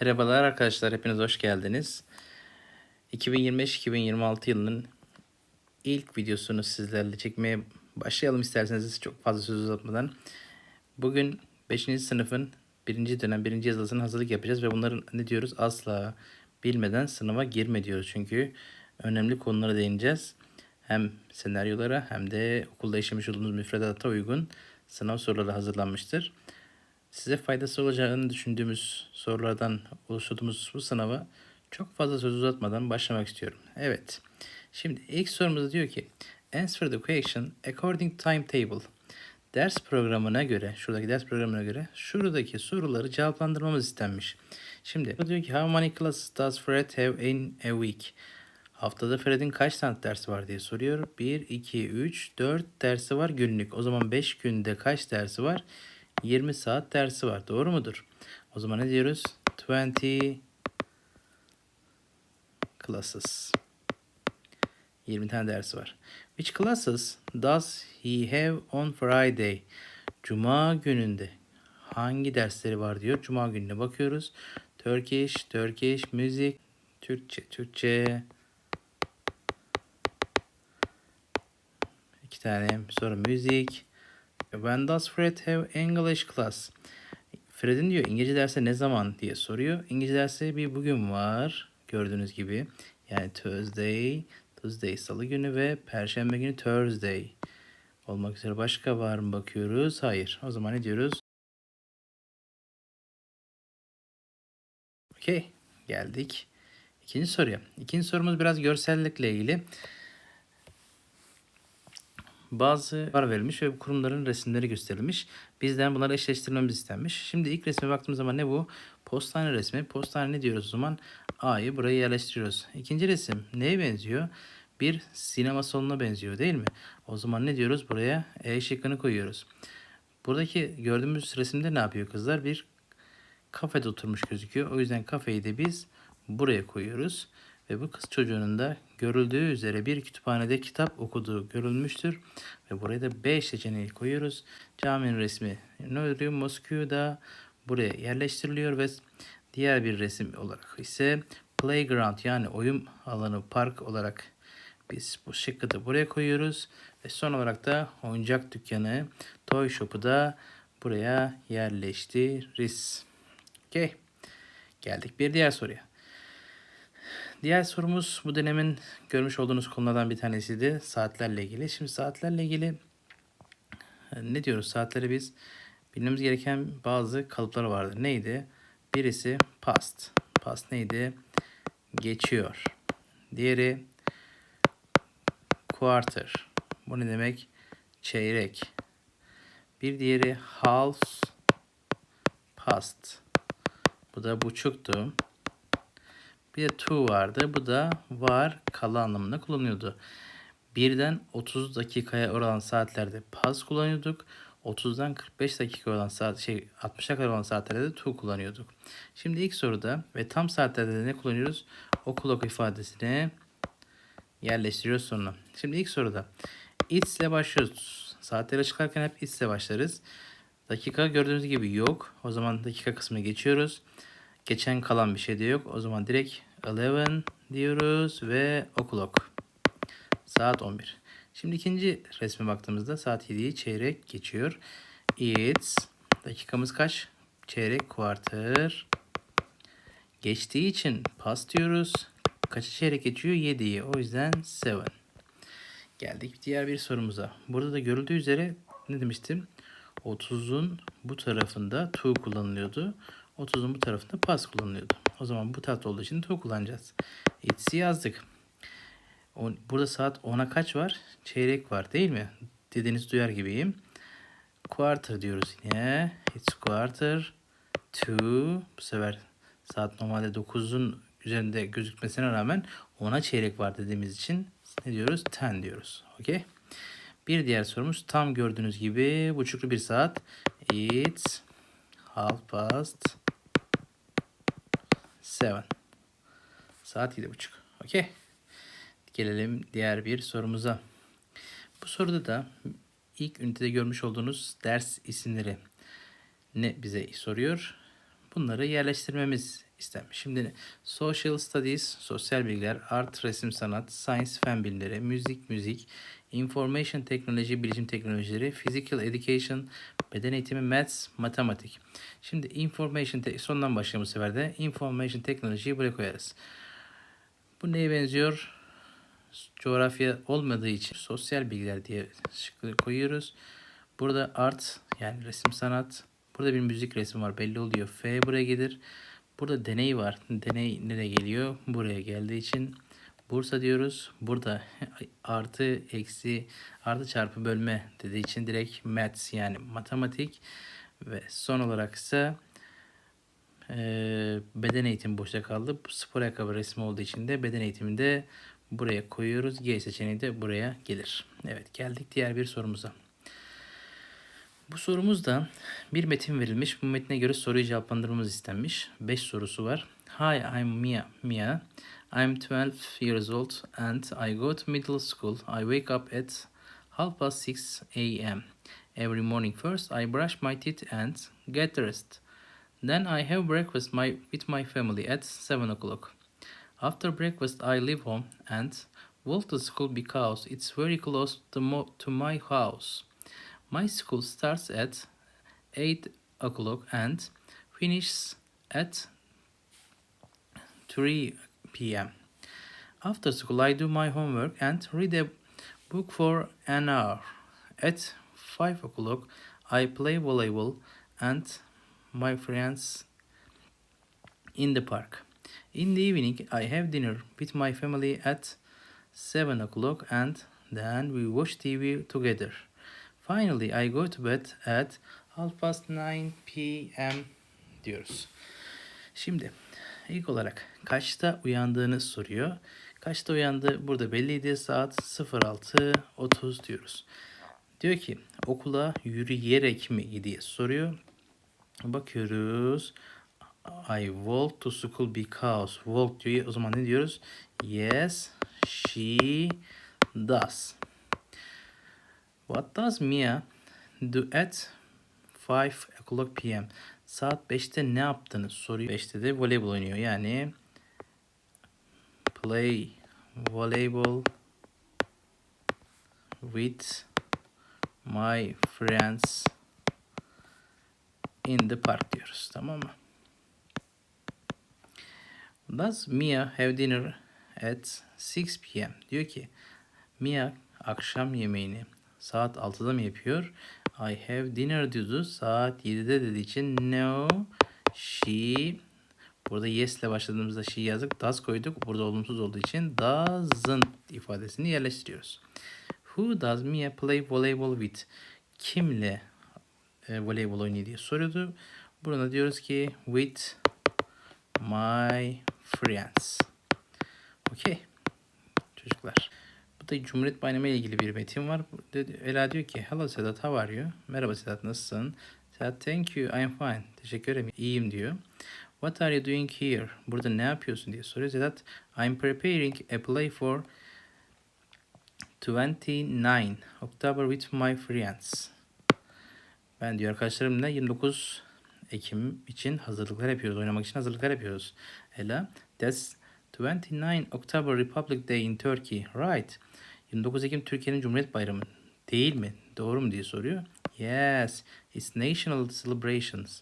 Merhabalar arkadaşlar, hepiniz hoş geldiniz. 2025-2026 yılının ilk videosunu sizlerle çekmeye başlayalım isterseniz çok fazla söz uzatmadan. Bugün 5. sınıfın 1. dönem 1. yazılısına hazırlık yapacağız ve bunların ne diyoruz asla bilmeden sınava girme diyoruz. Çünkü önemli konulara değineceğiz. Hem senaryolara hem de okulda işlemiş olduğumuz müfredata uygun sınav soruları hazırlanmıştır. Size faydası olacağını düşündüğümüz sorulardan oluşturduğumuz bu sınava çok fazla söz uzatmadan başlamak istiyorum. Evet. Şimdi ilk sorumuzda diyor ki Answer the question according timetable. Ders programına göre, şuradaki ders programına göre şuradaki soruları cevaplandırmamız istenmiş. Şimdi diyor ki how many classes does Fred have in a week? Haftada Fred'in kaç tane dersi var diye soruyor. 1, 2, 3, 4 dersi var günlük. O zaman 5 günde kaç dersi var? 20 saat dersi var. Doğru mudur? O zaman ne diyoruz? 20 classes. 20 tane dersi var. Which classes does he have on Friday? Cuma gününde hangi dersleri var diyor. Cuma gününe bakıyoruz. Turkish, Turkish, müzik, Türkçe, Türkçe. İki tane. Sonra müzik. When does Fred have English class? Fred'in diyor İngilizce dersi ne zaman diye soruyor. İngilizce dersi bir bugün var. Gördüğünüz gibi. Yani Thursday, Tuesday salı günü ve Perşembe günü Thursday. Olmak üzere başka var mı bakıyoruz? Hayır. O zaman ne diyoruz? Okey. Geldik. İkinci soruya. İkinci sorumuz biraz görsellikle ilgili bazı var verilmiş ve bu kurumların resimleri gösterilmiş. Bizden bunları eşleştirmemiz istenmiş. Şimdi ilk resme baktığımız zaman ne bu? Postane resmi. Postane ne diyoruz o zaman? A'yı buraya yerleştiriyoruz. İkinci resim neye benziyor? Bir sinema salonuna benziyor değil mi? O zaman ne diyoruz? Buraya E şıkkını koyuyoruz. Buradaki gördüğümüz resimde ne yapıyor kızlar? Bir kafede oturmuş gözüküyor. O yüzden kafeyi de biz buraya koyuyoruz. Ve bu kız çocuğunun da görüldüğü üzere bir kütüphanede kitap okuduğu görülmüştür. Ve buraya da B seçeneği koyuyoruz. Caminin resmi ne oluyor? Moskova'da buraya yerleştiriliyor ve diğer bir resim olarak ise playground yani oyun alanı park olarak biz bu şıkkı da buraya koyuyoruz. Ve son olarak da oyuncak dükkanı toy shop'u da buraya yerleştiririz. Okey. Geldik bir diğer soruya. Diğer sorumuz bu dönemin görmüş olduğunuz konulardan bir tanesiydi. Saatlerle ilgili. Şimdi saatlerle ilgili e, ne diyoruz? Saatleri biz bilmemiz gereken bazı kalıplar vardır. Neydi? Birisi past. Past neydi? Geçiyor. Diğeri quarter. Bu ne demek? Çeyrek. Bir diğeri half past. Bu da buçuktu. Bir de to vardı. Bu da var kalı anlamında kullanıyordu. Birden 30 dakikaya oran saatlerde past kullanıyorduk. 30'dan 45 dakika olan saat şey 60'a kadar olan saatlerde de to kullanıyorduk. Şimdi ilk soruda ve tam saatlerde de ne kullanıyoruz? O clock ifadesini yerleştiriyoruz sonra. Şimdi ilk soruda it's ile başlıyoruz. Saatleri çıkarken hep it's ile başlarız. Dakika gördüğünüz gibi yok. O zaman dakika kısmını geçiyoruz. Geçen kalan bir şey de yok. O zaman direkt 11 diyoruz ve o'clock. Saat 11. Şimdi ikinci resme baktığımızda saat 7'yi çeyrek geçiyor. It's dakikamız kaç? Çeyrek quarter. Geçtiği için past diyoruz. Kaçı çeyrek geçiyor? 7'yi. O yüzden 7. Geldik diğer bir sorumuza. Burada da görüldüğü üzere ne demiştim? 30'un bu tarafında to kullanılıyordu. 30'un bu tarafında pas kullanılıyordu. O zaman bu tarafta olduğu için to kullanacağız. It's'i yazdık. Burada saat 10'a kaç var? Çeyrek var değil mi? Dediğiniz duyar gibiyim. Quarter diyoruz yine. It's quarter to. Bu sefer saat normalde 9'un üzerinde gözükmesine rağmen 10'a çeyrek var dediğimiz için ne diyoruz? 10 diyoruz. Okey. Bir diğer sorumuz tam gördüğünüz gibi buçuklu bir saat. It's half past seven. Saat yedi buçuk. Okey. Gelelim diğer bir sorumuza. Bu soruda da ilk ünitede görmüş olduğunuz ders isimleri ne bize soruyor? Bunları yerleştirmemiz istenmiş. Şimdi social studies, sosyal bilgiler, art, resim, sanat, science, fen bilimleri, müzik, müzik, information teknoloji, bilişim teknolojileri, physical education, beden eğitimi, maths, matematik. Şimdi information, sondan başlayalım bu sefer de. Information teknolojiyi buraya koyarız. Bu neye benziyor? Coğrafya olmadığı için sosyal bilgiler diye şıkları koyuyoruz. Burada art yani resim sanat. Burada bir müzik resmi var belli oluyor. F buraya gelir. Burada deney var. Deney nereye geliyor? Buraya geldiği için Bursa diyoruz. Burada artı eksi artı çarpı bölme dediği için direkt maths yani matematik ve son olarak ise eee, beden eğitimi boşta kaldı. Spor ayakkabı resmi olduğu için de beden eğitiminde buraya koyuyoruz. G seçeneği de buraya gelir. Evet geldik diğer bir sorumuza. Bu sorumuzda bir metin verilmiş. Bu metne göre soruyu cevaplandırmamız istenmiş. 5 sorusu var. Hi, I'm Mia. Mia. I'm 12 years old and I go to middle school. I wake up at half past 6 a.m. Every morning first I brush my teeth and get dressed. Then I have breakfast my, with my family at 7 o'clock. After breakfast I leave home and walk to school because it's very close to, to my house. My school starts at 8 o'clock and finishes at 3 p.m. After school, I do my homework and read a book for an hour. At 5 o'clock, I play volleyball and my friends in the park. In the evening, I have dinner with my family at 7 o'clock and then we watch TV together. Finally, I go to bed at half past 9 p.m. diyoruz. Şimdi ilk olarak kaçta uyandığını soruyor. Kaçta uyandı? Burada belliydi. Saat 06.30 diyoruz. Diyor ki okula yürüyerek mi diye soruyor. Bakıyoruz. I walk to school because walk diyor. O zaman ne diyoruz? Yes, she does. What does Mia do at 5 o'clock p.m. Saat 5'te ne yaptığını soruyor. 5'te de voleybol oynuyor. Yani play volleyball with my friends in the park diyoruz. Tamam mı? Does Mia have dinner at 6 p.m. Diyor ki Mia akşam yemeğini saat 6'da mı yapıyor? I have dinner diyordu. Saat 7'de dediği için no she Burada yes ile başladığımızda she yazdık. Does koyduk. Burada olumsuz olduğu için doesn't ifadesini yerleştiriyoruz. Who does Mia play volleyball with? Kimle e, voleybol oynuyor diye soruyordu. Burada diyoruz ki with my friends. Okey. Çocuklar. Da Cumhuriyet Bayramı ile ilgili bir metin var. Ela diyor ki Hello Sedat how are you? Merhaba Sedat nasılsın? Sedat thank you I'm fine. Teşekkür ederim iyiyim diyor. What are you doing here? Burada ne yapıyorsun diye soruyor Sedat. I'm preparing a play for 29 October with my friends. Ben diyor arkadaşlarımla 29 Ekim için hazırlıklar yapıyoruz. Oynamak için hazırlıklar yapıyoruz. Ela, that's 29 October Republic Day in Turkey, right? 29 Ekim Türkiye'nin Cumhuriyet Bayramı değil mi? Doğru mu diye soruyor. Yes, it's national celebrations.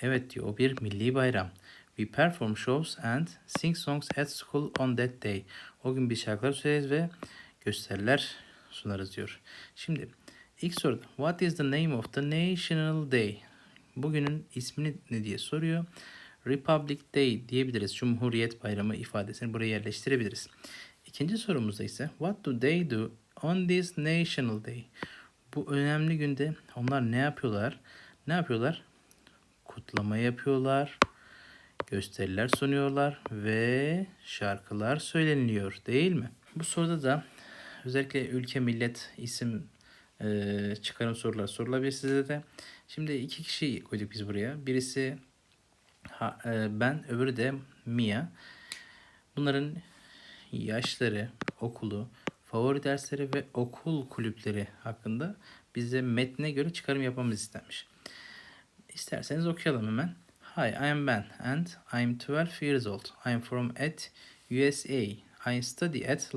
Evet diyor, o bir milli bayram. We perform shows and sing songs at school on that day. O gün bir şarkılar söyleriz ve gösteriler sunarız diyor. Şimdi ilk soruda What is the name of the national day? Bugünün ismini ne diye soruyor. Republic Day diyebiliriz. Cumhuriyet Bayramı ifadesini buraya yerleştirebiliriz. İkinci sorumuzda ise What do they do on this national day? Bu önemli günde onlar ne yapıyorlar? Ne yapıyorlar? Kutlama yapıyorlar. Gösteriler sunuyorlar ve şarkılar söyleniliyor değil mi? Bu soruda da özellikle ülke, millet, isim e, çıkarım sorular sorulabilir size de. Şimdi iki kişi koyduk biz buraya. Birisi ha, e, ben, öbürü de Mia. Bunların yaşları, okulu, favori dersleri ve okul kulüpleri hakkında bize metne göre çıkarım yapmamız istenmiş. İsterseniz okuyalım hemen. Hi, I am Ben and I'm 12 years old. I'm from at USA. I study at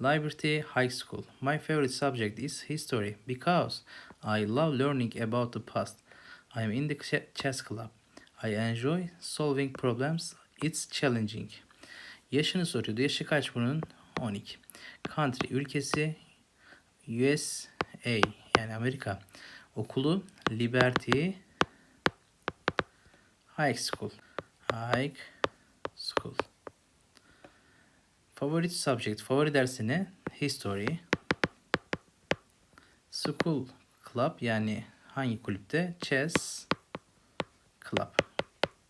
Liberty High School. My favorite subject is history because I love learning about the past. I'm in the ch- chess club. I enjoy solving problems. It's challenging. Yaşını soruyordu. Yaşı kaç bunun? 12. Country ülkesi USA yani Amerika. Okulu Liberty High School. High School. Favorite subject, favori dersi ne? History. School Club yani hangi kulüpte? Chess Club.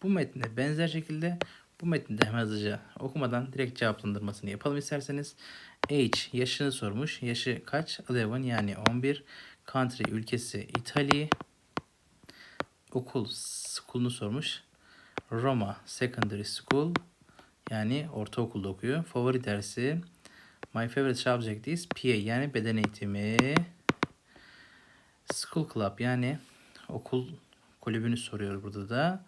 Bu metne benzer şekilde bu metni de hemen hızlıca okumadan direkt cevaplandırmasını yapalım isterseniz. Age yaşını sormuş. Yaşı kaç? 11 yani 11. Country ülkesi İtalya. Okul school'unu sormuş. Roma Secondary School yani ortaokulda okuyor. Favori dersi My favorite subject is PA yani beden eğitimi. School Club yani okul kulübünü soruyor burada da.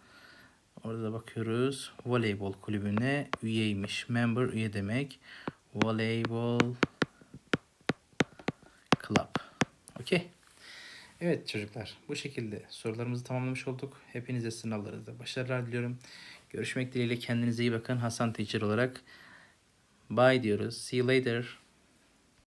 Orada da bakıyoruz. Voleybol kulübüne üyeymiş. Member üye demek. Voleybol Club. Okey. Evet çocuklar bu şekilde sorularımızı tamamlamış olduk. Hepinize sınavlarınızda başarılar diliyorum. Görüşmek dileğiyle kendinize iyi bakın. Hasan Teacher olarak bye diyoruz. See you later.